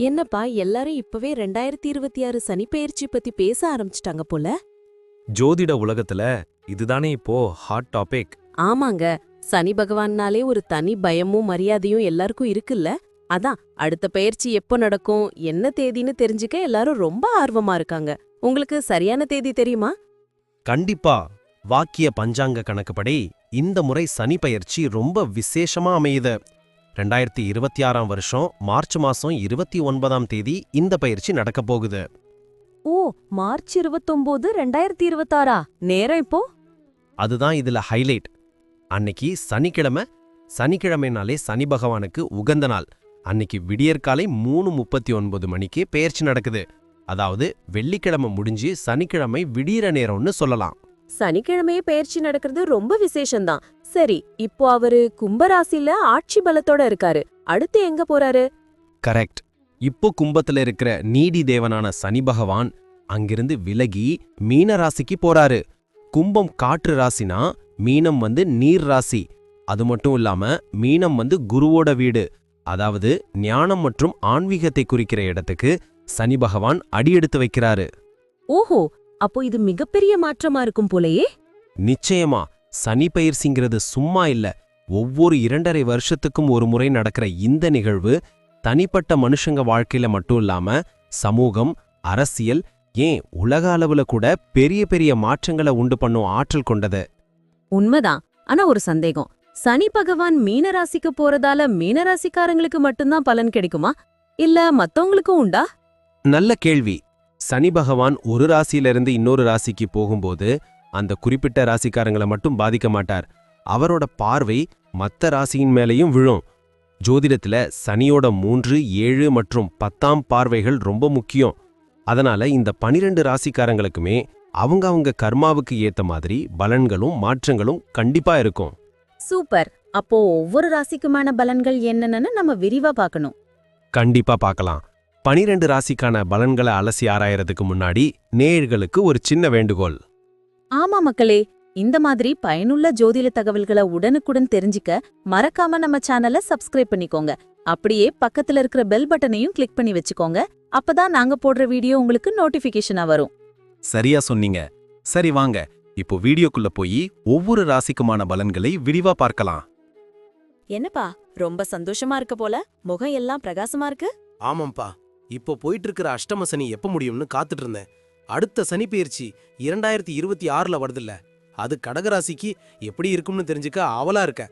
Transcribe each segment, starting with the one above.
என்னப்பா எல்லாரும் இப்பவே ரெண்டாயிரத்தி இருபத்தி ஆறு சனிப்பெயர்ச்சி பத்தி பேச ஆரம்பிச்சிட்டாங்க போல? ஜோதிட உலகத்துல இதுதானே இப்போ ஹாட் டாபிக் ஆமாங்க. சனி பகவான்னாலே ஒரு தனி பயமும் மரியாதையும் எல்லாருக்கும் இருக்குல்ல? அதான் அடுத்த பெயர்ச்சி எப்போ நடக்கும் என்ன தேதின்னு தெரிஞ்சுக்க எல்லாரும் ரொம்ப ஆர்வமா இருக்காங்க. உங்களுக்கு சரியான தேதி தெரியுமா? கண்டிப்பா. வாக்கிய பஞ்சாங்க கணக்குப்படி இந்த முறை சனி பயிற்சி ரொம்ப விசேஷமா அமையுது. ரெண்டாயிரத்தி இருபத்தி ஆறாம் வருஷம் மார்ச் மாசம் இருபத்தி ஒன்பதாம் தேதி இந்த பயிற்சி நடக்கப் போகுது. ஓ மார்ச் இருபத்தொன்பது ரெண்டாயிரத்தி இருபத்தாறா? நேரம் இப்போ? அதுதான் இதுல ஹைலைட் அன்னைக்கு சனிக்கிழமை சனிக்கிழமைனாலே சனி பகவானுக்கு உகந்த நாள். அன்னைக்கு விடியற்காலை மூணு முப்பத்தி ஒன்பது மணிக்கு பெயர்ச்சி நடக்குது. அதாவது வெள்ளிக்கிழமை முடிஞ்சு சனிக்கிழமை விடியற நேரம்னு சொல்லலாம். சனிக்கிழமையே பெயர்ச்சி நடக்கிறது ரொம்ப விசேஷம்தான். சரி இப்போ அவரு கும்பராசில ஆட்சி பலத்தோட இருக்காரு. அடுத்து எங்க போறாரு? கரெக்ட். இப்போ கும்பத்துல இருக்கிற நீடி தேவனான சனி பகவான் அங்கிருந்து விலகி மீன ராசிக்கு போறாரு. கும்பம் காற்று ராசினா மீனம் வந்து நீர் ராசி. அது மட்டும் இல்லாம மீனம் வந்து குருவோட வீடு. அதாவது ஞானம் மற்றும் ஆன்மீகத்தை குறிக்கிற இடத்துக்கு சனி பகவான் அடியெடுத்து வைக்கிறாரு. ஓஹோ அப்போ இது மிகப்பெரிய மாற்றமா இருக்கும் போலயே? நிச்சயமா. சனி பயிற்சிங்கிறது சும்மா இல்ல. ஒவ்வொரு இரண்டரை வருஷத்துக்கும் ஒரு முறை நடக்கிற இந்த நிகழ்வு தனிப்பட்ட மனுஷங்க வாழ்க்கையில மட்டும் இல்லாம சமூகம் அரசியல் ஏன் உலக அளவுல கூட பெரிய பெரிய மாற்றங்களை உண்டு பண்ணும் ஆற்றல் கொண்டது. உண்மைதான். ஆனா ஒரு சந்தேகம். சனி பகவான் மீனராசிக்கு போறதால மீனராசிக்காரங்களுக்கு மட்டும்தான் பலன் கிடைக்குமா? இல்ல மத்தவங்களுக்கும் உண்டா? நல்ல கேள்வி. சனி பகவான் ஒரு ராசியிலிருந்து இன்னொரு ராசிக்கு போகும்போது அந்த குறிப்பிட்ட ராசிக்காரங்களை மட்டும் பாதிக்க மாட்டார். அவரோட பார்வை மத்த ராசியின் மேலேயும் விழும். ஜோதிடத்துல சனியோட மூன்று ஏழு மற்றும் பத்தாம் பார்வைகள் ரொம்ப முக்கியம். அதனால இந்த பனிரெண்டு ராசிக்காரங்களுக்குமே அவங்க அவங்க கர்மாவுக்கு ஏத்த மாதிரி பலன்களும் மாற்றங்களும் கண்டிப்பா இருக்கும். சூப்பர். அப்போ ஒவ்வொரு ராசிக்குமான பலன்கள் என்னன்னு நம்ம விரிவா பார்க்கணும். கண்டிப்பா பார்க்கலாம். பனிரெண்டு ராசிக்கான பலன்களை அலசி ஆராயறதுக்கு முன்னாடி நேயர்களுக்கு ஒரு சின்ன வேண்டுகோள். ஆமா மக்களே இந்த மாதிரி பயனுள்ள ஜோதிட தகவல்களை உடனுக்குடன் தெரிஞ்சுக்க மறக்காம நம்ம சேனலை சப்ஸ்கிரைப் பண்ணிக்கோங்க. அப்படியே பக்கத்துல இருக்கிற பெல் பட்டனையும் கிளிக் பண்ணி வச்சுக்கோங்க. அப்பதான் நாங்க போடுற வீடியோ உங்களுக்கு நோட்டிபிகேஷனா வரும். சரியா சொன்னீங்க. சரி வாங்க இப்போ வீடியோக்குள்ள போய் ஒவ்வொரு ராசிக்குமான பலன்களை விரிவா பார்க்கலாம். என்னப்பா ரொம்ப சந்தோஷமா இருக்க போல? முகம் எல்லாம் பிரகாசமா இருக்கு? ஆமாம்ப்பா. இப்போ போயிட்டு இருக்கிற அஷ்டம சனி எப்ப முடியும்னு காத்துட்டு இருந்தேன். அடுத்த சனி பயிற்சி இரண்டாயிரத்தி இருபத்தி ஆறுல வருதுல்ல. அது கடகராசிக்கு எப்படி இருக்கும்னு தெரிஞ்சுக்க ஆவலா இருக்க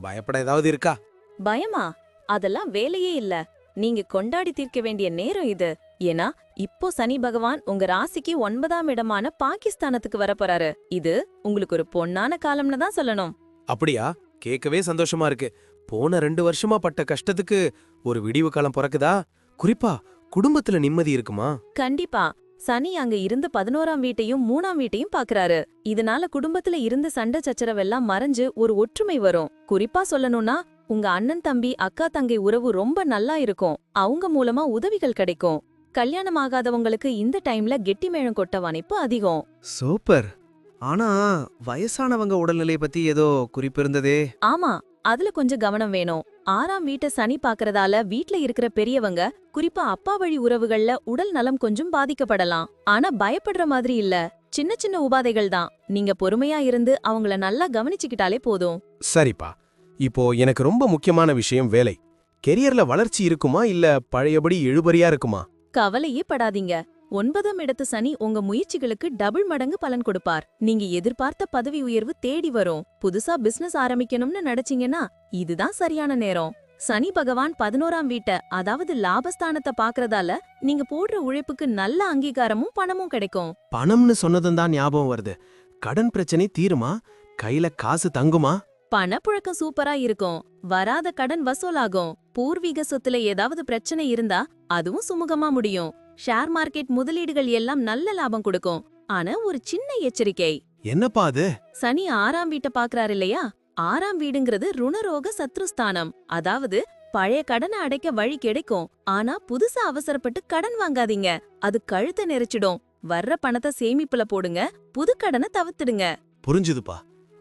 பயப்பட ஏதாவது இருக்கா? பயமா? அதெல்லாம் வேலையே இல்ல. நீங்க கொண்டாடி தீர்க்க வேண்டிய நேரம் இது. ஏன்னா இப்போ சனி பகவான் உங்க ராசிக்கு ஒன்பதாம் இடமான பாகிஸ்தானத்துக்கு வரப்போறாரு இது உங்களுக்கு ஒரு பொன்னான காலம்னு தான் சொல்லணும். அப்படியா? கேட்கவே சந்தோஷமா இருக்கு. போன ரெண்டு வருஷமா பட்ட கஷ்டத்துக்கு ஒரு விடிவு காலம் பிறக்குதா? குறிப்பா குடும்பத்துல நிம்மதி இருக்குமா? கண்டிப்பா. சனி அங்க இருந்து பதினோராம் வீட்டையும் மூணாம் வீட்டையும் பாக்குறாரு. இதனால குடும்பத்துல இருந்த சண்டை சச்சரவெல்லாம் மறைஞ்சு ஒரு ஒற்றுமை வரும். குறிப்பா சொல்லணும்னா உங்க அண்ணன் தம்பி அக்கா தங்கை உறவு ரொம்ப நல்லா இருக்கும். அவங்க மூலமா உதவிகள் கிடைக்கும். கல்யாணம் ஆகாதவங்களுக்கு இந்த டைம்ல கெட்டி மேளம் கொட்ட வாய்ப்பு அதிகம். சூப்பர். ஆனா வயசானவங்க உடல்நிலை பத்தி ஏதோ குறிப்பு இருந்ததே. ஆமா. அதுல கொஞ்சம் கவனம் வேணும். ஆறாம் வீட்டை சனி பாக்குறதால வீட்ல இருக்கிற பெரியவங்க குறிப்பா அப்பா வழி உறவுகள்ல உடல் நலம் கொஞ்சம் பாதிக்கப்படலாம். ஆனா பயப்படுற மாதிரி இல்ல. சின்ன சின்ன உபாதைகள் தான். நீங்க பொறுமையா இருந்து அவங்கள நல்லா கவனிச்சுக்கிட்டாலே போதும். சரிப்பா. இப்போ எனக்கு ரொம்ப முக்கியமான விஷயம் வேலை. கெரியர்ல வளர்ச்சி இருக்குமா இல்ல பழையபடி இழுபறியா இருக்குமா? கவலையே படாதீங்க. ஒன்பதாம் இடத்து சனி உங்க முயற்சிகளுக்கு டபுள் மடங்கு பலன் கொடுப்பார். நீங்க எதிர்பார்த்த பதவி உயர்வு தேடி வரும். புதுசா பிசினஸ் ஆரம்பிக்கணும்னு நினைச்சீங்கன்னா இதுதான் சரியான நேரம். சனி பகவான் பதினோராம் வீட்ட அதாவது லாபஸ்தானத்தை பாக்குறதால நீங்க போடுற உழைப்புக்கு நல்ல அங்கீகாரமும் பணமும் கிடைக்கும். பணம்னு சொன்னதும் தான் ஞாபகம் வருது. கடன் பிரச்சனை தீருமா? கையில காசு தங்குமா? பணப்புழக்கம் சூப்பரா இருக்கும். வராத கடன் வசூலாகும். பூர்வீக சொத்துல ஏதாவது பிரச்சனை இருந்தா அதுவும் சுமூகமா முடியும். ஷேர் மார்க்கெட் முதலீடுகள் எல்லாம் நல்ல லாபம் கொடுக்கும். ஆனா ஒரு சின்ன எச்சரிக்கை. என்னப்பா அது? சனி ஆறாம் வீட்டை பாக்குறாரு இல்லையா? ஆறாம் வீடுங்கிறது ருணரோக சத்ருஸ்தானம். அதாவது பழைய கடனை அடைக்க வழி கிடைக்கும். ஆனா புதுசா அவசரப்பட்டு கடன் வாங்காதீங்க. அது கழுத்தை நெரிச்சிடும். வர்ற பணத்தை சேமிப்புல போடுங்க. புது கடனை தவிர்த்துடுங்க. புரிஞ்சுதுப்பா.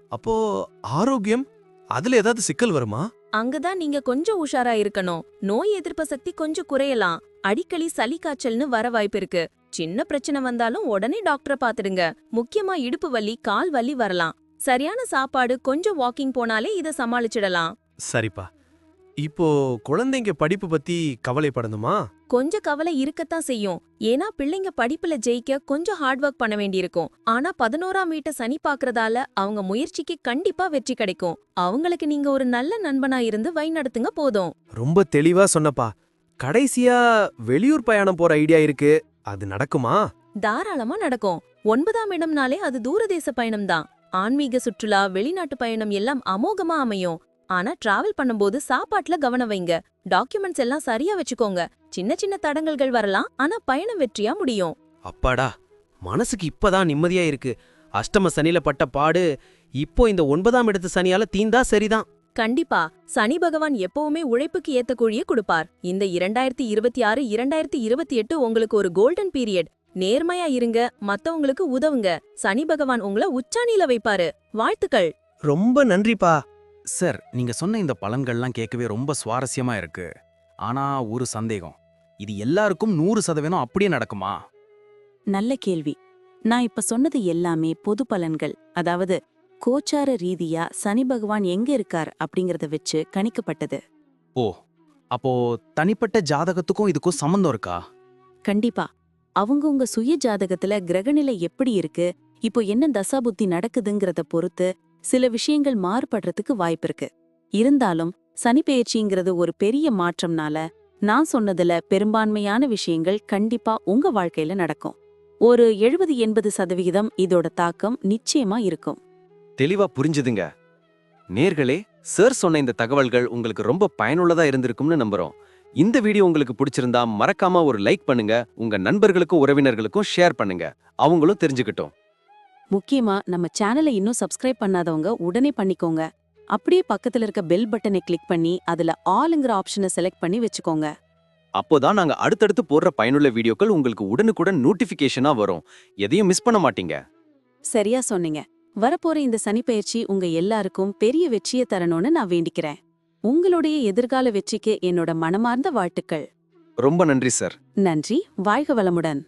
அப்போ ஆரோக்கியம்? அதுல ஏதாவது சிக்கல் வருமா? அங்கதான் நீங்க கொஞ்சம் உஷாரா இருக்கணும். நோய் எதிர்ப்பு சக்தி கொஞ்சம் குறையலாம். அடிக்கடி சளி காய்ச்சல்னு வர வாய்ப்பு இருக்கு. சின்ன பிரச்சனை வந்தாலும் உடனே டாக்டரை பாத்துடுங்க முக்கியமா இடுப்பு வலி கால் வலி வரலாம். சரியான சாப்பாடு கொஞ்சம் வாக்கிங் போனாலே இத சமாளிச்சிடலாம். சரிப்பா. இப்போ குழந்தைங்க படிப்பு பத்தி கவலைப்படணுமா? கொஞ்சம் கவலை இருக்கத்தான் செய்யும். ஏன்னா பிள்ளைங்க படிப்புல ஜெயிக்க கொஞ்சம் ஹார்ட் ஒர்க் பண்ண வேண்டியிருக்கும். ஆனா பதினோராம் வீட்டை சனி பாக்குறதால அவங்க முயற்சிக்கு கண்டிப்பா வெற்றி கிடைக்கும். அவங்களுக்கு நீங்க ஒரு நல்ல நண்பனா இருந்து வழிநடத்துங்க போதும். ரொம்ப தெளிவா சொன்னப்பா. கடைசியா வெளியூர் பயணம் போற ஐடியா இருக்கு. அது நடக்குமா? தாராளமா நடக்கும். ஒன்பதாம் இடம்னாலே அது தூரதேச பயணம் தான் ஆன்மீக சுற்றுலா வெளிநாட்டு பயணம் எல்லாம் அமோகமா அமையும். ஆனா டிராவல் பண்ணும்போது சாப்பாட்டுல கவனம் வைங்க. டாக்குமெண்ட்ஸ் எல்லாம் சரியா வச்சுக்கோங்க. சின்ன சின்ன தடங்கல்கள் வரலாம். ஆனா பயணம் வெற்றியா முடியும். அப்பாடா மனசுக்கு இப்பதான் நிம்மதியா இருக்கு. அஷ்டம சனியில பட்ட பாடு இப்போ இந்த ஒன்பதாம் இடத்து சனியால தீந்தா சரிதான். கண்டிப்பா சனி பகவான் எப்பவுமே உழைப்புக்கு ஏத்த கூழிய கொடுப்பார். இந்த இரண்டாயிரத்தி இருபத்தி ஆறு இரண்டாயிரத்தி இருபத்தி எட்டு உங்களுக்கு ஒரு கோல்டன் பீரியட் நேர்மையா இருங்க மத்தவங்களுக்கு உதவுங்க. சனி பகவான் உங்கள உச்சாணியில வைப்பாரு. வாழ்த்துக்கள். ரொம்ப நன்றிப்பா. சார் நீங்க சொன்ன இந்த பலன்கள்லாம் கேட்கவே ரொம்ப சுவாரஸ்யமா இருக்கு. ஆனா ஒரு சந்தேகம். இது எல்லாருக்கும் நூறு சதவீதம் அப்படியே நடக்குமா? நல்ல கேள்வி. நான் இப்ப சொன்னது எல்லாமே பொது பலன்கள். அதாவது கோச்சார ரீதியா சனி பகவான் எங்க இருக்கார் அப்படிங்கறத வச்சு கணிக்கப்பட்டது. ஓ அப்போ தனிப்பட்ட ஜாதகத்துக்கும் இதுக்கும் சம்மந்தம் இருக்கா? கண்டிப்பா. அவங்கவங்க சுய ஜாதகத்துல கிரகநிலை எப்படி இருக்கு? இப்போ என்ன தசாபுத்தி நடக்குதுங்கிறத பொறுத்து சில விஷயங்கள் மாறுபடுறதுக்கு வாய்ப்பிருக்கு இருந்தாலும் சனி பெயர்ச்சிங்கிறது ஒரு பெரிய மாற்றம்னால நான் சொன்னதுல பெரும்பான்மையான விஷயங்கள் கண்டிப்பா உங்க வாழ்க்கையில நடக்கும். ஒரு எழுபது எண்பது சதவிகிதம் இதோட தாக்கம் நிச்சயமா இருக்கும். தெளிவா புரிஞ்சுதுங்க. நேர்களே சார் சொன்ன இந்த தகவல்கள் உங்களுக்கு ரொம்ப பயனுள்ளதா இருந்திருக்கும்னு நம்புறோம். இந்த வீடியோ உங்களுக்கு பிடிச்சிருந்தா மறக்காம ஒரு லைக் பண்ணுங்க உங்க நண்பர்களுக்கும் உறவினர்களுக்கும் ஷேர் பண்ணுங்க. அவங்களும் தெரிஞ்சுக்கிட்டோம். முக்கியமா நம்ம சேனலை இன்னும் சப்ஸ்கிரைப் பண்ணாதவங்க உடனே பண்ணிக்கோங்க. அப்படியே பக்கத்துல இருக்க பெல் பட்டனை கிளிக் பண்ணி அதுல ஆல்ங்கிற ஆப்ஷனை செலக்ட் பண்ணி வச்சுக்கோங்க. அப்போதான் நாங்க அடுத்தடுத்து போடுற பயனுள்ள வீடியோக்கள் உங்களுக்கு உடனுக்குடன் நோட்டிபிகேஷனா வரும். எதையும் மிஸ் பண்ண மாட்டீங்க. சரியா சொன்னீங்க. வரப்போற இந்த சனிப்பெயர்ச்சி உங்க எல்லாருக்கும் பெரிய வெற்றியை தரணும்னு நான் வேண்டிக்கிறேன். உங்களுடைய எதிர்கால வெற்றிக்கு என்னோட மனமார்ந்த வாழ்த்துக்கள். ரொம்ப நன்றி சார் நன்றி. வாழ்க வளமுடன்.